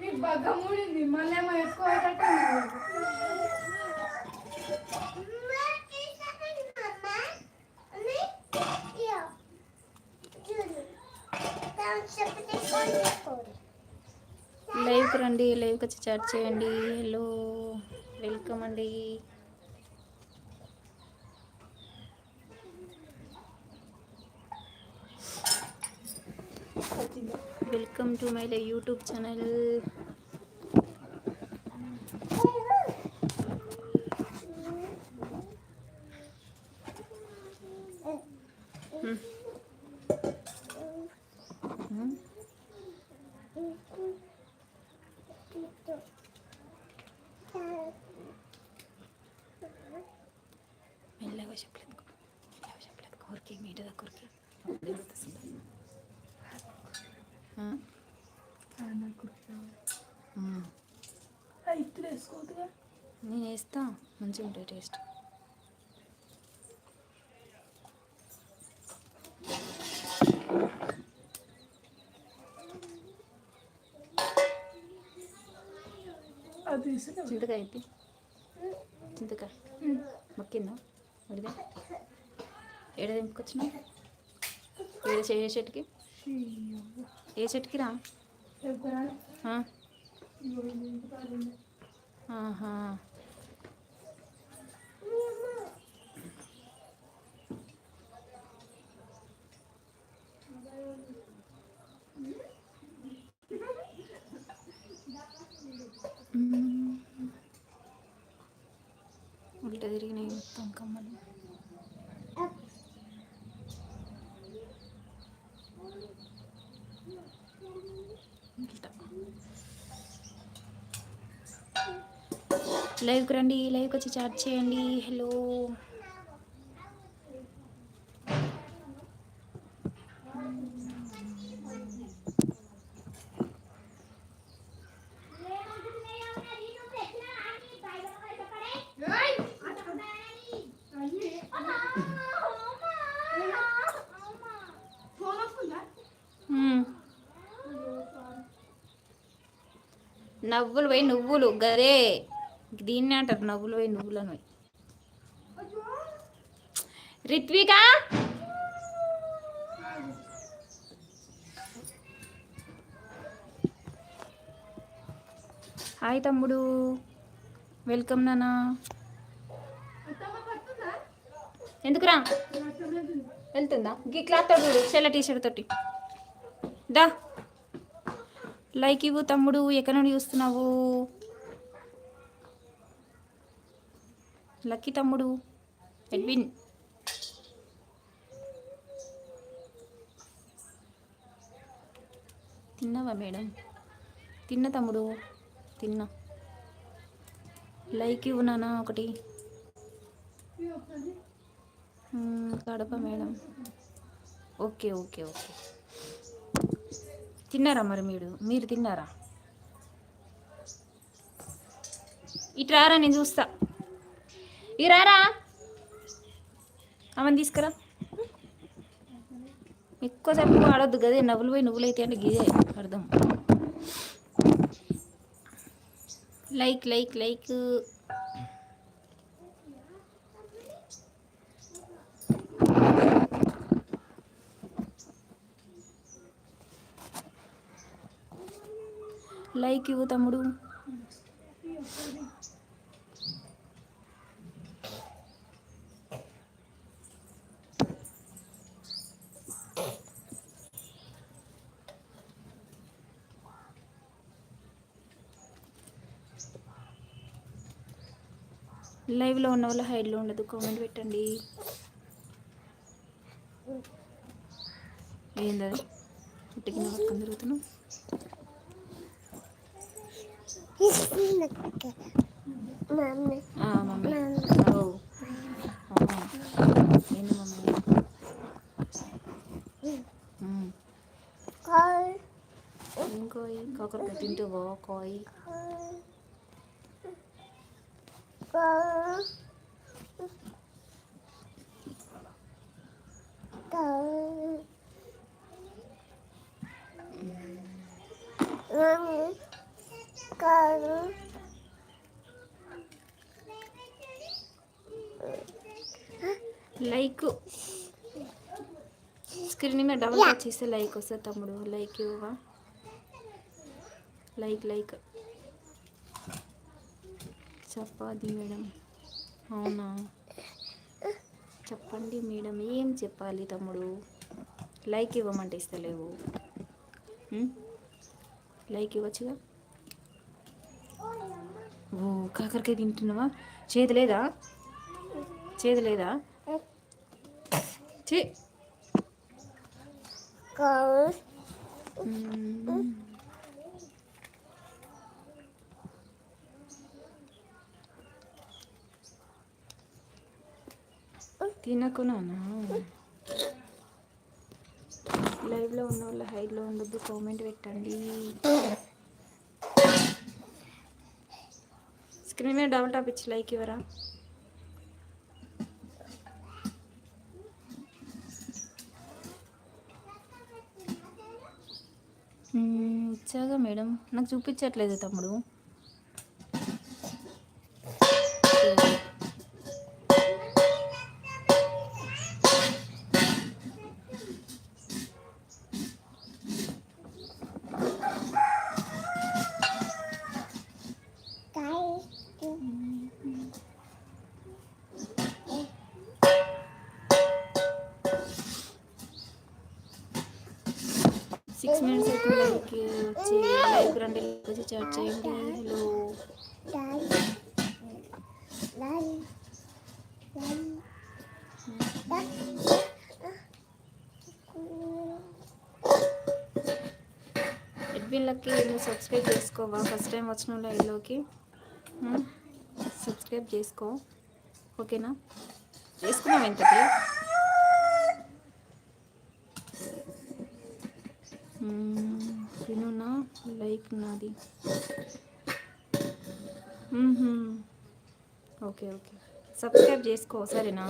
నీకు బగ్గ మూడింది మళ్ళీ ఏమో ఎక్కువ లైవ్కి రండి లైవ్కి వచ్చి చాట్ చేయండి. హలో వెల్కమ్ అండి. Welcome to my YouTube channel మెల్లగా నేను వేస్తా మంచిగా ఉంటుంది టేస్ట్ చింతకాయ అయితే? చింతకాయ? మొక్కిందా? అడిగా. ఏడ దింపుకొచ్చినా ఏడ ఏ చెట్టుకి? ఏ చెట్టుకి రా? ఆహా. ఉల్టా తిరిగినాయి మొత్తం కమ్మలు. లైవ్కి రండి లైవ్కి వచ్చి చాట్ చేయండి. హలో. నవ్వులు పోయి నువ్వులు గదే. దీన్ని అంటారు నవ్వులు పోయి నువ్వులు అని రిత్విక! హాయ్ తమ్ముడు. వెల్కమ్ నానా ఎందుకురా? వెళ్తుందా? గీ క్లాత్ తోడు చూడు చెల్ల టీషర్ట్ తోటి. దా. లైక్ ఇవ్వు తమ్ముడు ఎక్కడ నుండి చూస్తున్నావు లక్కీ తమ్ముడు ఎడ్విన్. తిన్నావా మేడం? తిన్న తమ్ముడు తిన్నా. లైక్ ఇవ్వు నాన్న ఒకటి. Kadapa madam. Okay okay okay. తిన్నారా మరి మీరు? మీరు తిన్నారా? ఇటు రారా నేను చూస్తా. ఇటు రారా? ఆమెను తీసుకురా. ఎక్కువసేపు ఆడొద్దు గదే నవ్వులు పోయి నువ్వులు అయితే అంటే గిదే అర్థం. Like like like. లైక్ ఇవ్వు తమ్ముడు. లైవ్లో ఉన్న వాళ్ళు హైడ్లో ఉండదు. కామెంట్ పెట్టండి. ఏందది? ఉట్టికి పట్టుకొని తిరుగుతున్నావు Mami. Ah, mami. mami. Oh. Oh. Sino mami? Hmm. Koi. Koi. Kakak pintu bawa koi. Koi. Mami. Koi. Like screen మీద డబుల్ టచ్ చేస్తే లైక్ వస్తుంది తమ్ముడు. లైక్ ఇవ్వవా? Like like. చెప్పాది మేడం. అవునా? చెప్పండి మేడం ఏం చెప్పాలి తమ్ముడు? లైక్ ఇవ్వమంటే ఇస్తలేవు? లైక్ ఇవ్వచ్చుగా? ఓ కాకరకాయ తింటున్నావా? చేతి లేదా? చేతి లేదా? చే Karu. మ్మ్. తినకున్నానా లైవ్లో ఉన్న వాళ్ళ హైట్లో ఉండొద్దు కామెంట్ పెట్టండి స్క్రీన్ మీద డబుల్ టాప్ ఇచ్చి లైక్ ఇవ్వరా ఇచ్చాగా మేడం? నాకు చూపించట్లేదు తమ్ముడు. వాళ్ళకి నువ్వు సబ్స్క్రైబ్ చేసుకోవా. ఫస్ట్ టైం వచ్చిన లైవ్లోకి సబ్స్క్రైబ్ చేసుకో. ఓకేనా? చేసుకున్నావు ఇంతకి మ్మ్, వినునా? లైక్ నాది. Okay okay. సబ్స్క్రైబ్ చేసుకో సరేనా?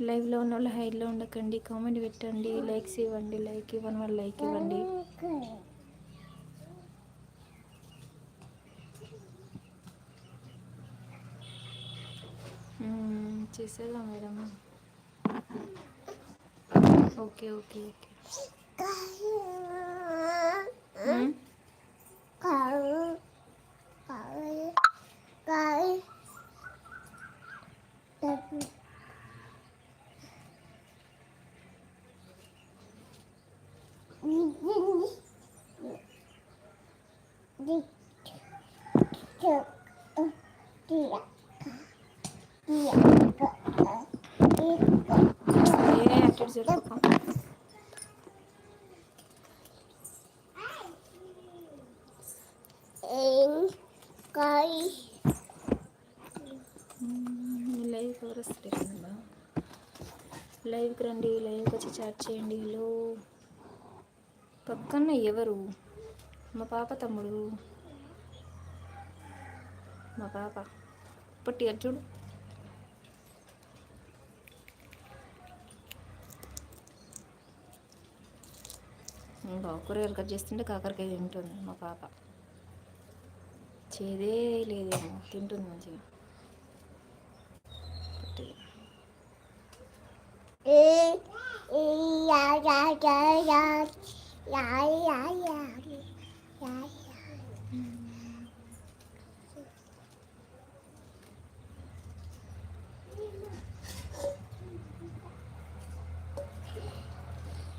లైవ్లో ఉన్న వాళ్ళు హైడ్లో ఉండకండి కామెంట్ పెట్టండి లైక్స్ ఇవ్వండి లైక్ ఇవ్వని వాళ్ళు లైక్ ఇవ్వండి. చేసేదా మేడం? Okay okay okay. ఏ అటు జరుపుకో En. లైవ్ ఎవరు వస్తారు లైవ్కి రండి లైవ్కి వచ్చి చాట్ చేయండి. హలో పక్కన ఎవరు? మా పాప తమ్ముడు. మా పాప. పొట్టి చూడు. కూరగాయలు కట్ చేస్తుంటే కాకరకాయ తింటుంది మా పాప చేదే లేదేమో తింటుంది మంచిగా పొట్టిది. Eh. Ya ya ya ya.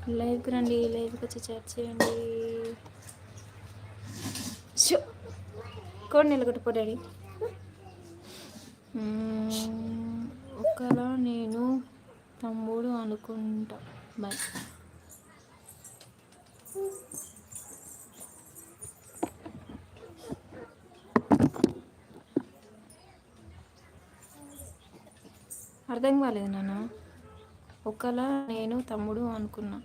లైవ్కి రండి లైవ్కి వచ్చి చాట్ చేయండి. షో కోడి నిలగొట్టుకో డాడీ. ఒకలా నేను తమ్ముడు అనుకుంటా. బాయ్ అర్థం కాలేదు నాన్న. ఒకలా నేను తమ్ముడు అనుకున్నా.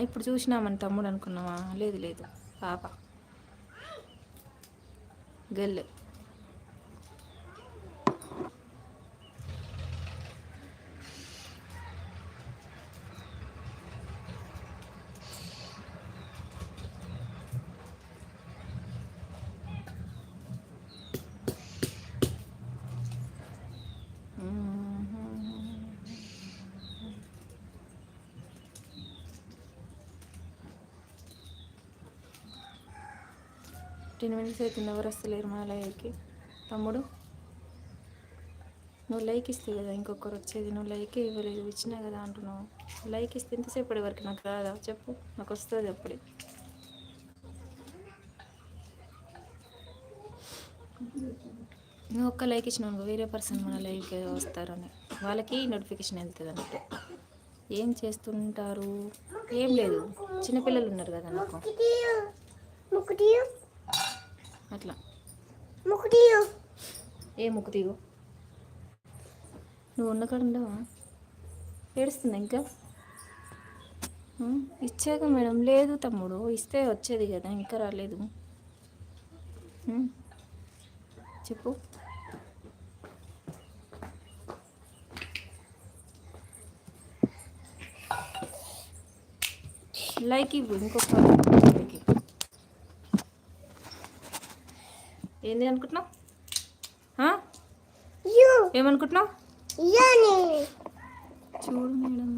ఇప్పుడు చూసినామని తమ్ముడు అనుకున్నావా? లేదు లేదు. పాప. గల్లు టెన్ మినిట్స్ అవుతుంది ఎవరు వస్తలేరు మా లైవ్కి తమ్ముడు నువ్వు లైక్ ఇస్తే కదా ఇంకొకరు వచ్చేది. నువ్వు లైక్ ఇవ్వలేదు ఇచ్చినా కదా అంటున్నావు. లైక్ ఇస్తే ఎంతసేపటి వరకు నాకు రాదా? చెప్పు నాకు వస్తుంది అప్పుడే. నువ్వు ఒక్క లైక్ ఇచ్చినావు వేరే పర్సన్ మన లైవ్కి వస్తారని. వాళ్ళకి నోటిఫికేషన్ వెళ్తుంది అన్నట్టు ఏం చేస్తుంటారు? ఏం లేదు. చిన్నపిల్లలు ఉన్నారు కదా నాకు. అట్లా. ముక్కుటియు ఏ ముక్కు తీగు నువ్వు ఉన్న కాడ ఉండవా? ఏడుస్తుందా ఇంకా? ఇచ్చాక మేడం లేదు తమ్ముడు ఇస్తే వచ్చేది కదా ఇంకా రాలేదు. చెప్పు. లైక్ ఇవ్వు ఇంకొక లైక్ ఇవ్వు. ఏంది అనుకుంటున్నావు? ఏమనుకుంటున్నావు? చూడు మేడం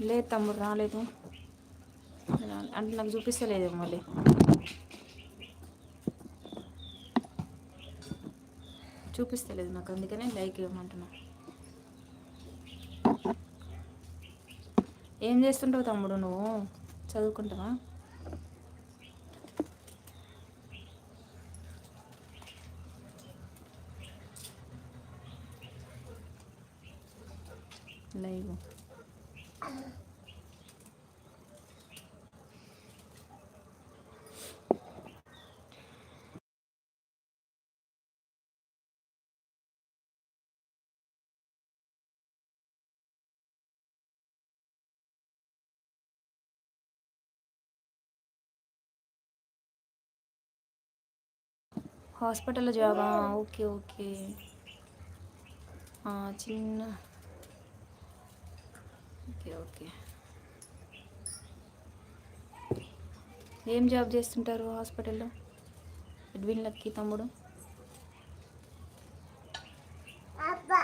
లేదు తమ్ముడు రాలేదు. అంటే నాకు చూపిస్తలేదు మళ్ళీ. చూపిస్తలేదు నాకు అందుకనే లైక్ ఇవ్వమంటున్నా. ఏం చేస్తుంటావు తమ్ముడు నువ్వు? చదువుకుంటావా లైవ్ హాస్పిటల్లో జాబా ఓకే ఓకే చిన్న ఓకే ఓకే ఏం జాబ్ చేస్తుంటారు హాస్పిటల్లో అడ్విన్ లక్కీ తమ్ముడు అబ్బా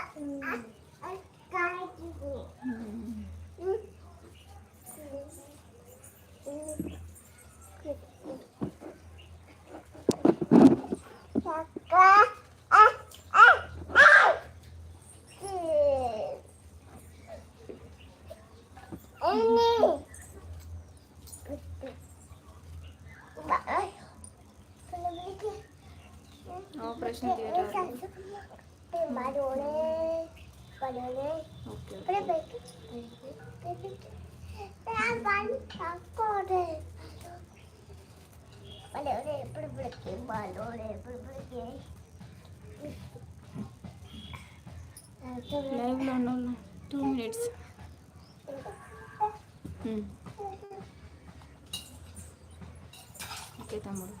లైవ్లో ఉన్న వాళ్ళు టూ మినిట్స్ ఓకే తమ్ముడు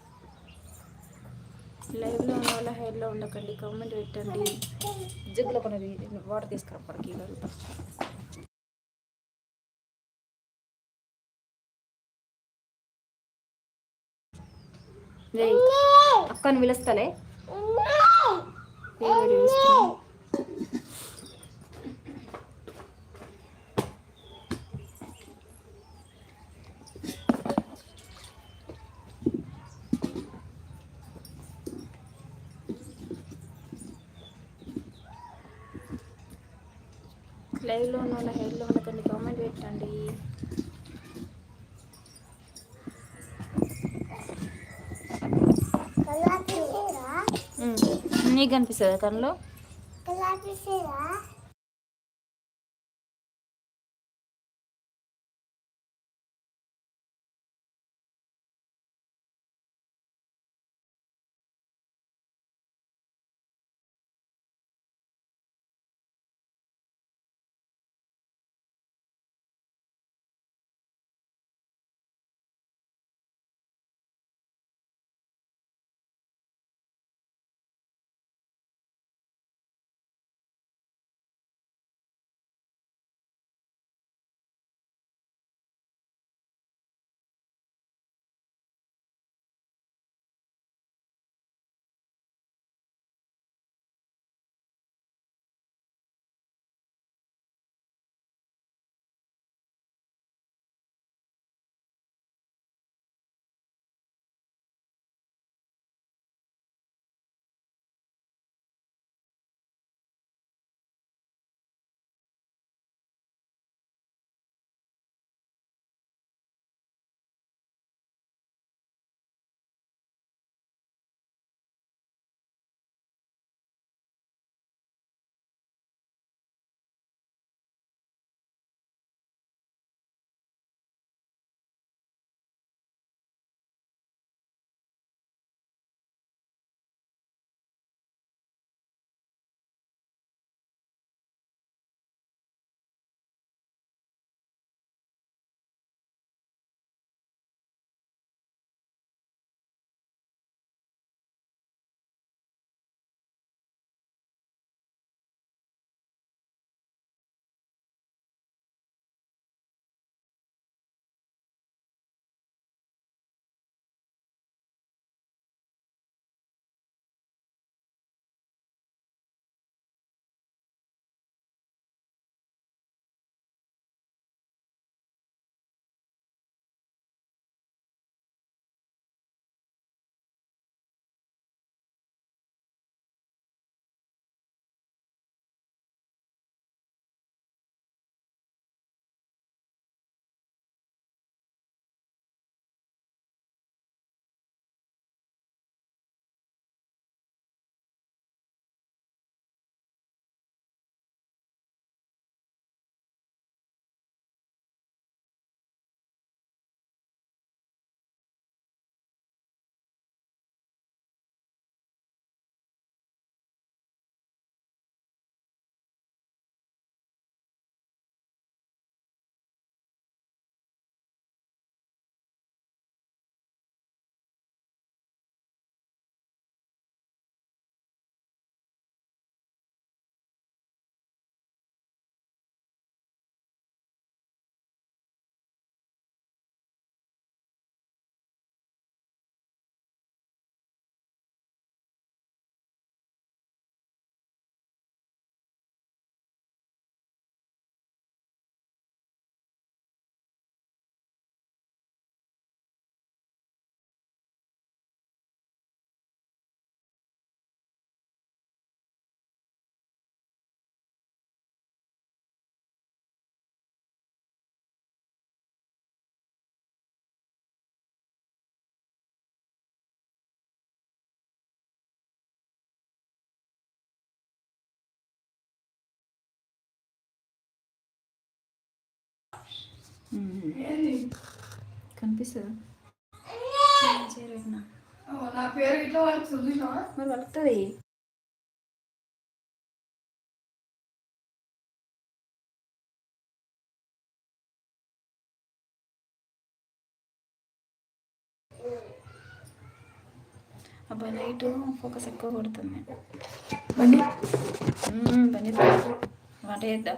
లైవ్లో ఉన్న వాళ్ళ హెయిర్లో ఉండకండి కామెంట్ పెట్టండి. జిగ్గులో కొన్నది వాటర్ తీసుకురా పడకి అక్కని పిలుస్తలే. లైవ్లో ఉన్న హెయిర్లో ఉండకండి కామెంట్ పెట్టండి. నీకు కనిపిస్తుందా కన్నులో? కనిపిస్తుందా? నా పేరు ఇట్లా వాళ్ళకి మరి వలుకుతుంది. అబ్బాయి లైట్ ఫోకస్ ఎక్కువ కొడుతుంది. బండి. పని వంట చేద్దాం.